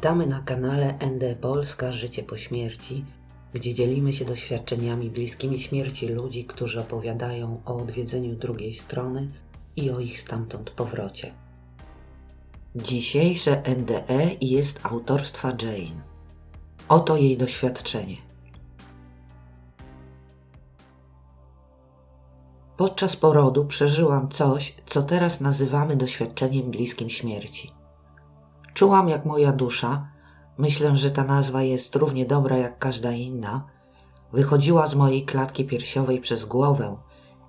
Witamy na kanale ND Polska Życie po śmierci, gdzie dzielimy się doświadczeniami bliskimi śmierci ludzi, którzy opowiadają o odwiedzeniu drugiej strony i o ich stamtąd powrocie. Dzisiejsze NDE jest autorstwa Jane. Oto jej doświadczenie. Podczas porodu przeżyłam coś, co teraz nazywamy doświadczeniem bliskim śmierci. Czułam, jak moja dusza, myślę, że ta nazwa jest równie dobra jak każda inna, wychodziła z mojej klatki piersiowej przez głowę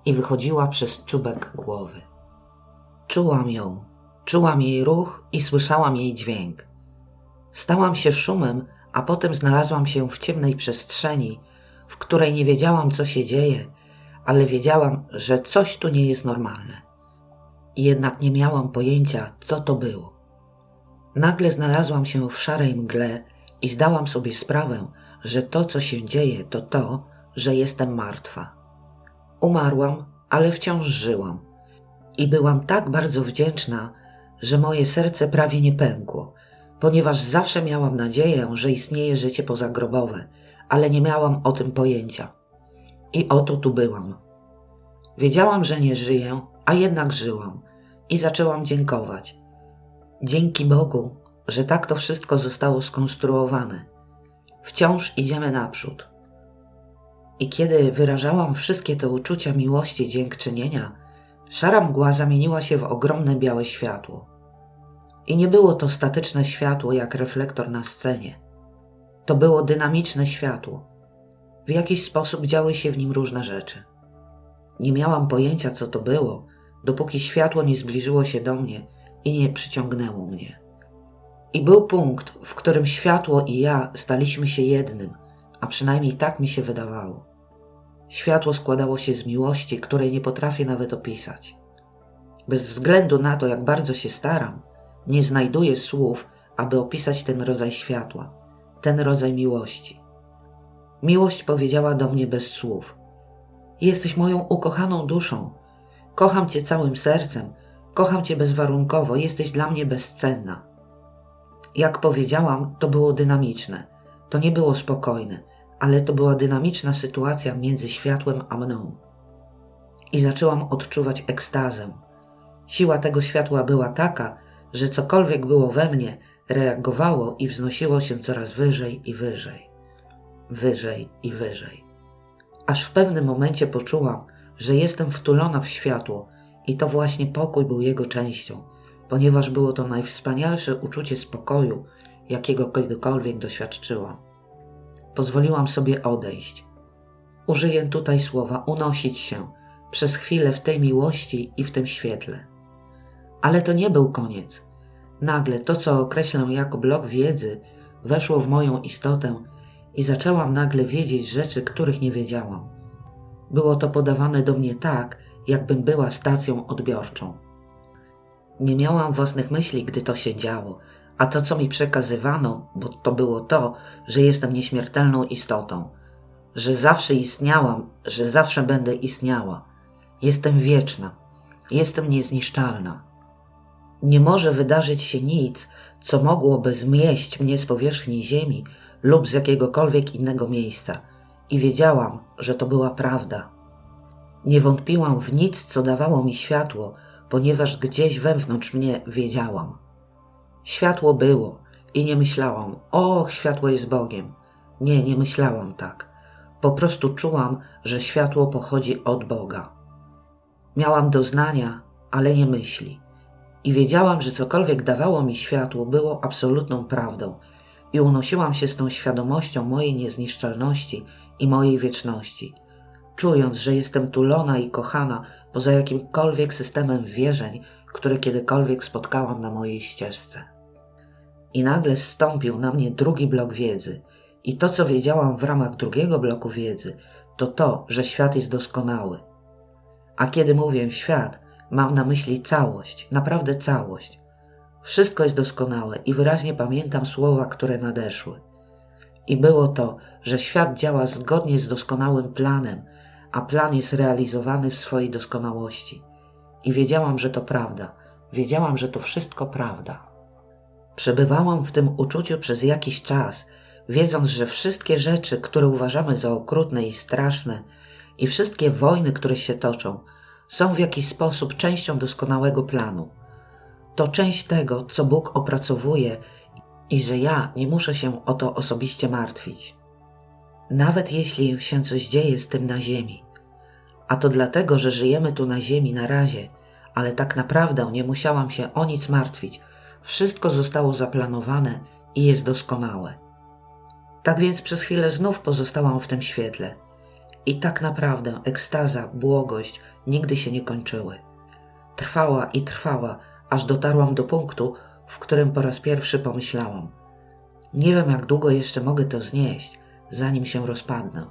i wychodziła przez czubek głowy. Czułam ją, czułam jej ruch i słyszałam jej dźwięk. Stałam się szumem, a potem znalazłam się w ciemnej przestrzeni, w której nie wiedziałam, co się dzieje, ale wiedziałam, że coś tu nie jest normalne. Jednak nie miałam pojęcia, co to było. Nagle znalazłam się w szarej mgle i zdałam sobie sprawę, że to, co się dzieje, to to, że jestem martwa. Umarłam, ale wciąż żyłam. I byłam tak bardzo wdzięczna, że moje serce prawie nie pękło, ponieważ zawsze miałam nadzieję, że istnieje życie pozagrobowe, ale nie miałam o tym pojęcia. I oto tu byłam. Wiedziałam, że nie żyję, a jednak żyłam i zaczęłam dziękować. Dzięki Bogu, że tak to wszystko zostało skonstruowane. Wciąż idziemy naprzód. I kiedy wyrażałam wszystkie te uczucia miłości dziękczynienia, szara mgła zamieniła się w ogromne białe światło. I nie było to statyczne światło jak reflektor na scenie. To było dynamiczne światło. W jakiś sposób działy się w nim różne rzeczy. Nie miałam pojęcia, co to było, dopóki światło nie zbliżyło się do mnie i nie przyciągnęło mnie. I był punkt, w którym światło i ja staliśmy się jednym, a przynajmniej tak mi się wydawało. Światło składało się z miłości, której nie potrafię nawet opisać. Bez względu na to, jak bardzo się staram, nie znajduję słów, aby opisać ten rodzaj światła, ten rodzaj miłości. Miłość powiedziała do mnie bez słów: Jesteś moją ukochaną duszą. Kocham Cię całym sercem, kocham Cię bezwarunkowo, jesteś dla mnie bezcenna. Jak powiedziałam, to było dynamiczne. To nie było spokojne, ale to była dynamiczna sytuacja między światłem a mną. I zaczęłam odczuwać ekstazę. Siła tego światła była taka, że cokolwiek było we mnie, reagowało i wznosiło się coraz wyżej i wyżej, wyżej i wyżej. Aż w pewnym momencie poczułam, że jestem wtulona w światło i to właśnie pokój był jego częścią, ponieważ było to najwspanialsze uczucie spokoju, jakiego kiedykolwiek doświadczyłam. Pozwoliłam sobie odejść. Użyję tutaj słowa unosić się przez chwilę w tej miłości i w tym świetle. Ale to nie był koniec. Nagle to, co określę jako blok wiedzy, weszło w moją istotę i zaczęłam nagle wiedzieć rzeczy, których nie wiedziałam. Było to podawane do mnie tak, jakbym była stacją odbiorczą. Nie miałam własnych myśli, gdy to się działo, a to, co mi przekazywano, bo to było to, że jestem nieśmiertelną istotą, że zawsze istniałam, że zawsze będę istniała. Jestem wieczna, jestem niezniszczalna. Nie może wydarzyć się nic, co mogłoby zmieść mnie z powierzchni ziemi lub z jakiegokolwiek innego miejsca. I wiedziałam, że to była prawda. Nie wątpiłam w nic, co dawało mi światło, ponieważ gdzieś wewnątrz mnie wiedziałam. Światło było i nie myślałam, o, światło jest Bogiem. Nie, nie myślałam tak. Po prostu czułam, że światło pochodzi od Boga. Miałam doznania, ale nie myśli. I wiedziałam, że cokolwiek dawało mi światło, było absolutną prawdą. I unosiłam się z tą świadomością mojej niezniszczalności i mojej wieczności, czując, że jestem tulona i kochana poza jakimkolwiek systemem wierzeń, które kiedykolwiek spotkałam na mojej ścieżce. I nagle zstąpił na mnie drugi blok wiedzy. I to, co wiedziałam w ramach drugiego bloku wiedzy, to to, że świat jest doskonały. A kiedy mówię świat, mam na myśli całość, naprawdę całość. Wszystko jest doskonałe i wyraźnie pamiętam słowa, które nadeszły. I było to, że świat działa zgodnie z doskonałym planem, a plan jest realizowany w swojej doskonałości. I wiedziałam, że to prawda. Wiedziałam, że to wszystko prawda. Przebywałam w tym uczuciu przez jakiś czas, wiedząc, że wszystkie rzeczy, które uważamy za okrutne i straszne, i wszystkie wojny, które się toczą, są w jakiś sposób częścią doskonałego planu. To część tego, co Bóg opracowuje i że ja nie muszę się o to osobiście martwić. Nawet jeśli się coś dzieje z tym na ziemi. A to dlatego, że żyjemy tu na ziemi na razie, ale tak naprawdę nie musiałam się o nic martwić. Wszystko zostało zaplanowane i jest doskonałe. Tak więc przez chwilę znów pozostałam w tym świetle. I tak naprawdę ekstaza, błogość nigdy się nie kończyły. Trwała i trwała, aż dotarłam do punktu, w którym po raz pierwszy pomyślałam: Nie wiem, jak długo jeszcze mogę to znieść, zanim się rozpadnę.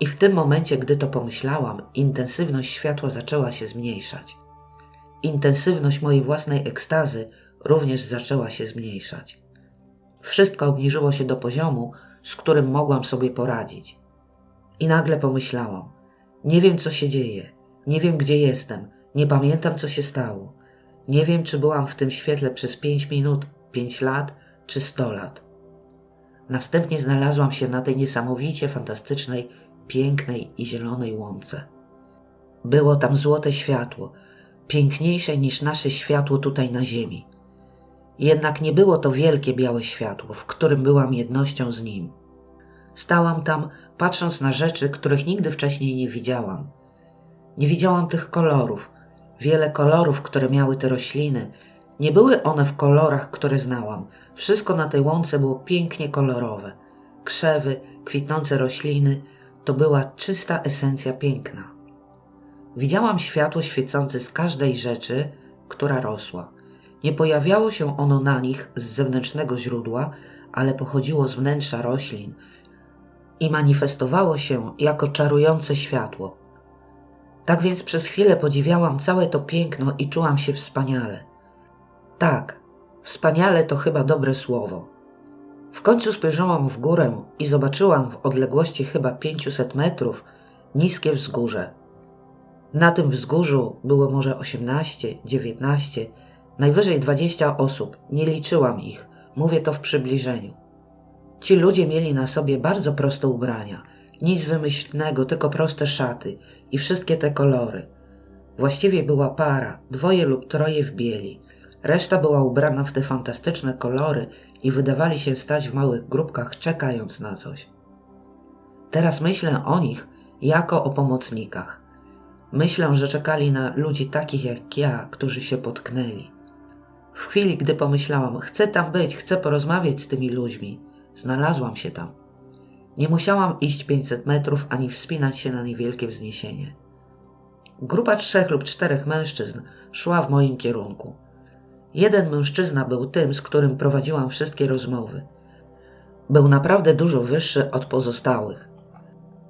I w tym momencie, gdy to pomyślałam, intensywność światła zaczęła się zmniejszać. Intensywność mojej własnej ekstazy również zaczęła się zmniejszać. Wszystko obniżyło się do poziomu, z którym mogłam sobie poradzić. I nagle pomyślałam: Nie wiem, co się dzieje, nie wiem, gdzie jestem, nie pamiętam, co się stało. Nie wiem, czy byłam w tym świetle przez pięć minut, pięć lat czy sto lat. Następnie znalazłam się na tej niesamowicie fantastycznej, pięknej i zielonej łące. Było tam złote światło, piękniejsze niż nasze światło tutaj na ziemi. Jednak nie było to wielkie białe światło, w którym byłam jednością z nim. Stałam tam, patrząc na rzeczy, których nigdy wcześniej nie widziałam. Nie widziałam tych kolorów, wiele kolorów, które miały te rośliny. Nie były one w kolorach, które znałam. Wszystko na tej łące było pięknie kolorowe. Krzewy, kwitnące rośliny to była czysta esencja piękna. Widziałam światło świecące z każdej rzeczy, która rosła. Nie pojawiało się ono na nich z zewnętrznego źródła, ale pochodziło z wnętrza roślin i manifestowało się jako czarujące światło. Tak więc przez chwilę podziwiałam całe to piękno i czułam się wspaniale. Tak, wspaniale to chyba dobre słowo. W końcu spojrzałam w górę i zobaczyłam w odległości chyba 500 metrów niskie wzgórze. Na tym wzgórzu było może 18, 19, najwyżej 20 osób, nie liczyłam ich, mówię to w przybliżeniu. Ci ludzie mieli na sobie bardzo proste ubrania, nic wymyślnego, tylko proste szaty i wszystkie te kolory. Właściwie była para, dwoje lub troje w bieli. Reszta była ubrana w te fantastyczne kolory i wydawali się stać w małych grupkach, czekając na coś. Teraz myślę o nich jako o pomocnikach. Myślę, że czekali na ludzi takich jak ja, którzy się potknęli. W chwili, gdy pomyślałam, chcę tam być, chcę porozmawiać z tymi ludźmi, znalazłam się tam. Nie musiałam iść 500 metrów ani wspinać się na niewielkie wzniesienie. Grupa trzech lub czterech mężczyzn szła w moim kierunku. Jeden mężczyzna był tym, z którym prowadziłam wszystkie rozmowy. Był naprawdę dużo wyższy od pozostałych.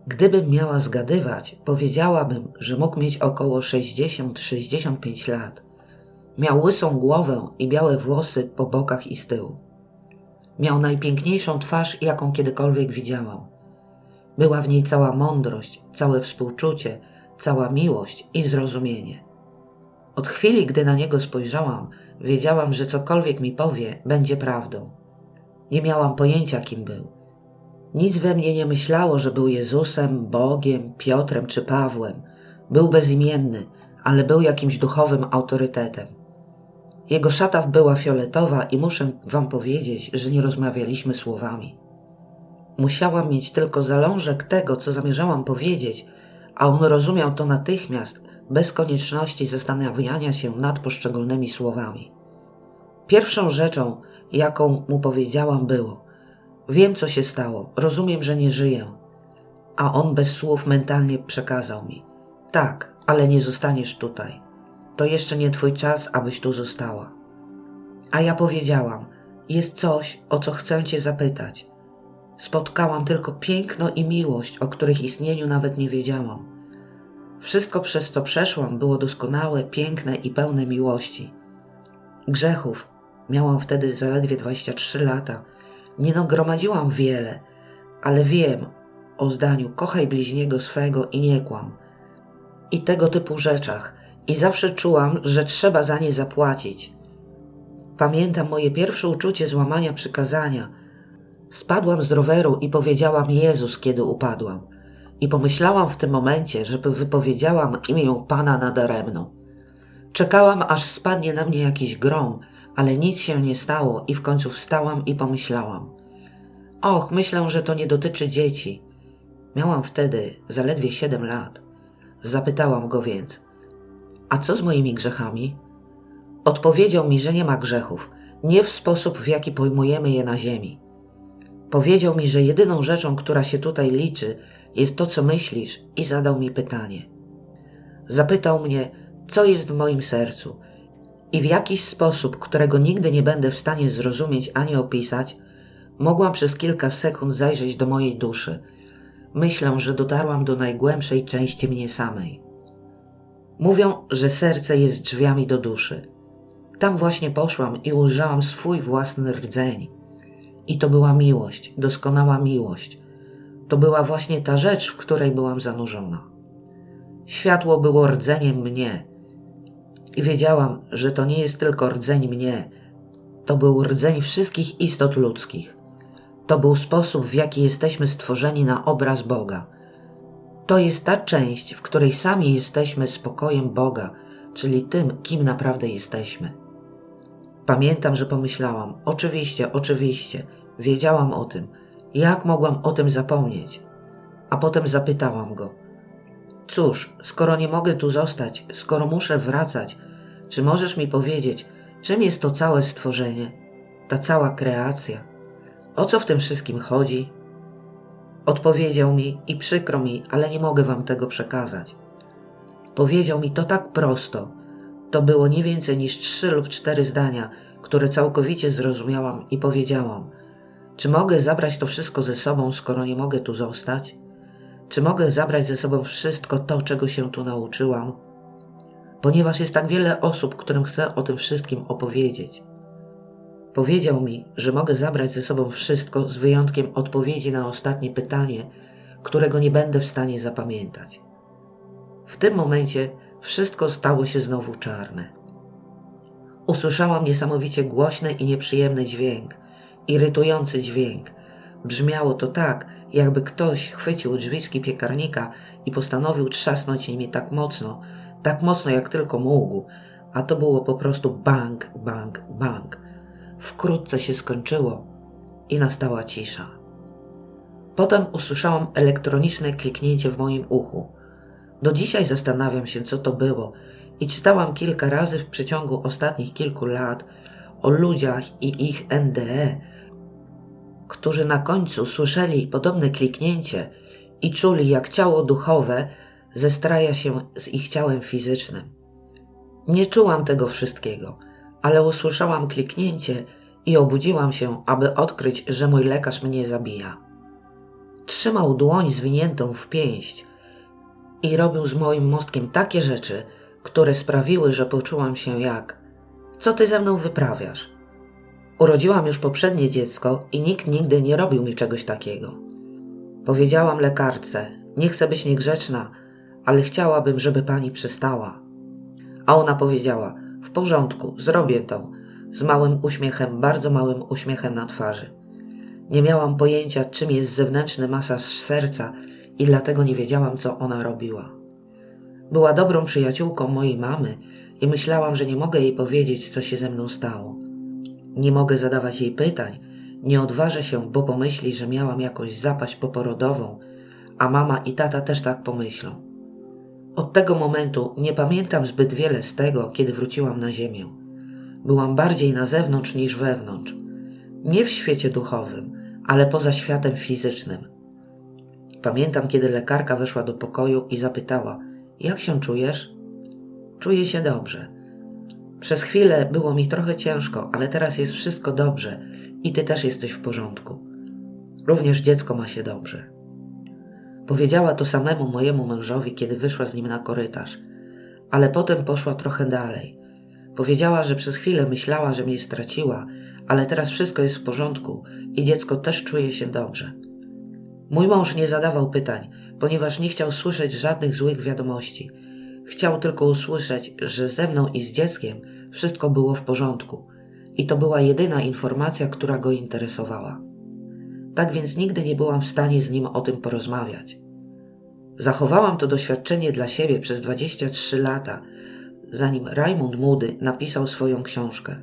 Gdybym miała zgadywać, powiedziałabym, że mógł mieć około 60-65 lat. Miał łysą głowę i białe włosy po bokach i z tyłu. Miał najpiękniejszą twarz, jaką kiedykolwiek widziałam. Była w niej cała mądrość, całe współczucie, cała miłość i zrozumienie. Od chwili, gdy na niego spojrzałam, wiedziałam, że cokolwiek mi powie, będzie prawdą. Nie miałam pojęcia, kim był. Nic we mnie nie myślało, że był Jezusem, Bogiem, Piotrem czy Pawłem. Był bezimienny, ale był jakimś duchowym autorytetem. Jego szata była fioletowa i muszę wam powiedzieć, że nie rozmawialiśmy słowami. Musiałam mieć tylko zalążek tego, co zamierzałam powiedzieć, a on rozumiał to natychmiast, bez konieczności zastanawiania się nad poszczególnymi słowami. Pierwszą rzeczą, jaką mu powiedziałam, było: Wiem, co się stało, rozumiem, że nie żyję. A on bez słów mentalnie przekazał mi: Tak, ale nie zostaniesz tutaj. To jeszcze nie twój czas, abyś tu została. A ja powiedziałam: Jest coś, o co chcę cię zapytać. Spotkałam tylko piękno i miłość, o których istnieniu nawet nie wiedziałam. Wszystko, przez co przeszłam, było doskonałe, piękne i pełne miłości. Grzechów, miałam wtedy zaledwie 23 lata, nie nagromadziłam wiele, ale wiem o zdaniu kochaj bliźniego swego i nie kłam. I tego typu rzeczach. I zawsze czułam, że trzeba za nie zapłacić. Pamiętam moje pierwsze uczucie złamania przykazania. Spadłam z roweru i powiedziałam Jezus, kiedy upadłam. I pomyślałam w tym momencie, żeby wypowiedziałam imię Pana nadaremno. Czekałam, aż spadnie na mnie jakiś grom, ale nic się nie stało i w końcu wstałam i pomyślałam. Och, myślę, że to nie dotyczy dzieci. Miałam wtedy zaledwie siedem lat. Zapytałam go więc, a co z moimi grzechami? Odpowiedział mi, że nie ma grzechów, nie w sposób, w jaki pojmujemy je na ziemi. Powiedział mi, że jedyną rzeczą, która się tutaj liczy, jest to, co myślisz, i zadał mi pytanie. Zapytał mnie, co jest w moim sercu, i w jakiś sposób, którego nigdy nie będę w stanie zrozumieć ani opisać, mogłam przez kilka sekund zajrzeć do mojej duszy. Myślę, że dotarłam do najgłębszej części mnie samej. Mówią, że serce jest drzwiami do duszy. Tam właśnie poszłam i ujrzałam swój własny rdzeń. I to była miłość, doskonała miłość. To była właśnie ta rzecz, w której byłam zanurzona. Światło było rdzeniem mnie. I wiedziałam, że to nie jest tylko rdzeń mnie, to był rdzeń wszystkich istot ludzkich. To był sposób, w jaki jesteśmy stworzeni na obraz Boga. To jest ta część, w której sami jesteśmy spokojem Boga, czyli tym, kim naprawdę jesteśmy. Pamiętam, że pomyślałam, oczywiście, oczywiście, wiedziałam o tym. Jak mogłam o tym zapomnieć? A potem zapytałam go: Cóż, skoro nie mogę tu zostać, skoro muszę wracać, czy możesz mi powiedzieć, czym jest to całe stworzenie, ta cała kreacja? O co w tym wszystkim chodzi? Odpowiedział mi i przykro mi, ale nie mogę wam tego przekazać. Powiedział mi to tak prosto. To było nie więcej niż trzy lub cztery zdania, które całkowicie zrozumiałam i powiedziałam: Czy mogę zabrać to wszystko ze sobą, skoro nie mogę tu zostać? Czy mogę zabrać ze sobą wszystko to, czego się tu nauczyłam? Ponieważ jest tak wiele osób, którym chcę o tym wszystkim opowiedzieć. Powiedział mi, że mogę zabrać ze sobą wszystko z wyjątkiem odpowiedzi na ostatnie pytanie, którego nie będę w stanie zapamiętać. W tym momencie wszystko stało się znowu czarne. Usłyszałam niesamowicie głośny i nieprzyjemny dźwięk, irytujący dźwięk. Brzmiało to tak, jakby ktoś chwycił drzwiczki piekarnika i postanowił trzasnąć nimi tak mocno, tak mocno jak tylko mógł, a to było po prostu bang, bang, bang wkrótce się skończyło i nastała cisza. Potem usłyszałam elektroniczne kliknięcie w moim uchu. Do dzisiaj zastanawiam się, co to było, i czytałam kilka razy w przeciągu ostatnich kilku lat o ludziach i ich NDE, którzy na końcu słyszeli podobne kliknięcie i czuli, jak ciało duchowe zestraja się z ich ciałem fizycznym. Nie czułam tego wszystkiego ale usłyszałam kliknięcie i obudziłam się, aby odkryć, że mój lekarz mnie zabija. Trzymał dłoń zwiniętą w pięść i robił z moim mostkiem takie rzeczy, które sprawiły, że poczułam się jak: Co ty ze mną wyprawiasz? Urodziłam już poprzednie dziecko i nikt nigdy nie robił mi czegoś takiego. Powiedziałam lekarce: Nie chcę być niegrzeczna, ale chciałabym, żeby pani przestała. A ona powiedziała: w porządku, zrobię to. Z małym uśmiechem, bardzo małym uśmiechem na twarzy. Nie miałam pojęcia, czym jest zewnętrzny masaż serca i dlatego nie wiedziałam, co ona robiła. Była dobrą przyjaciółką mojej mamy i myślałam, że nie mogę jej powiedzieć, co się ze mną stało. Nie mogę zadawać jej pytań, nie odważę się, bo pomyśli, że miałam jakąś zapaść poporodową, a mama i tata też tak pomyślą. Od tego momentu nie pamiętam zbyt wiele z tego, kiedy wróciłam na ziemię. Byłam bardziej na zewnątrz niż wewnątrz. Nie w świecie duchowym, ale poza światem fizycznym. Pamiętam, kiedy lekarka weszła do pokoju i zapytała: Jak się czujesz? Czuję się dobrze. Przez chwilę było mi trochę ciężko, ale teraz jest wszystko dobrze i ty też jesteś w porządku. Również dziecko ma się dobrze. Powiedziała to samemu mojemu mężowi, kiedy wyszła z nim na korytarz, ale potem poszła trochę dalej. Powiedziała, że przez chwilę myślała, że mnie straciła, ale teraz wszystko jest w porządku i dziecko też czuje się dobrze. Mój mąż nie zadawał pytań, ponieważ nie chciał słyszeć żadnych złych wiadomości. Chciał tylko usłyszeć, że ze mną i z dzieckiem wszystko było w porządku. i to była jedyna informacja, która go interesowała. Tak więc nigdy nie byłam w stanie z nim o tym porozmawiać. Zachowałam to doświadczenie dla siebie przez 23 lata, zanim Raymond Moody napisał swoją książkę.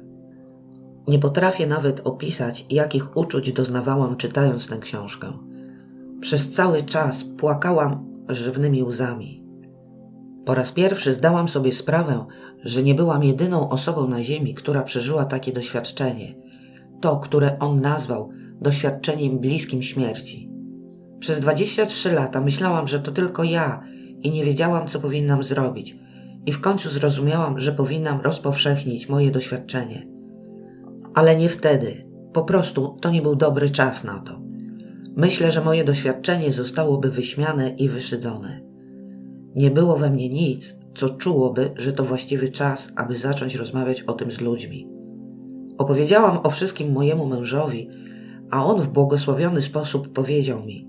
Nie potrafię nawet opisać, jakich uczuć doznawałam czytając tę książkę. Przez cały czas płakałam żywnymi łzami. Po raz pierwszy zdałam sobie sprawę, że nie byłam jedyną osobą na Ziemi, która przeżyła takie doświadczenie. To, które on nazwał doświadczeniem bliskim śmierci. Przez 23 lata myślałam, że to tylko ja i nie wiedziałam, co powinnam zrobić. I w końcu zrozumiałam, że powinnam rozpowszechnić moje doświadczenie. Ale nie wtedy. Po prostu to nie był dobry czas na to. Myślę, że moje doświadczenie zostałoby wyśmiane i wyszydzone. Nie było we mnie nic, co czułoby, że to właściwy czas, aby zacząć rozmawiać o tym z ludźmi. Opowiedziałam o wszystkim mojemu mężowi, a on w błogosławiony sposób powiedział mi: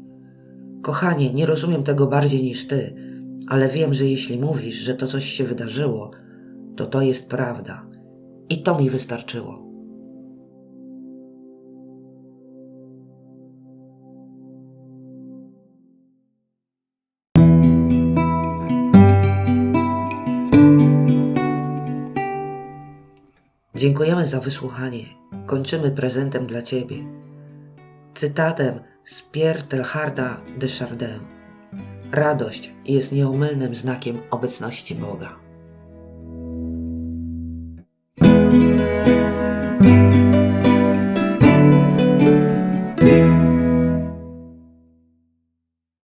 Kochanie, nie rozumiem tego bardziej niż ty, ale wiem, że jeśli mówisz, że to coś się wydarzyło, to to jest prawda. I to mi wystarczyło. Dziękujemy za wysłuchanie. Kończymy prezentem dla Ciebie. Cytatem z Pierre Teilharda de Chardin. Radość jest nieomylnym znakiem obecności Boga.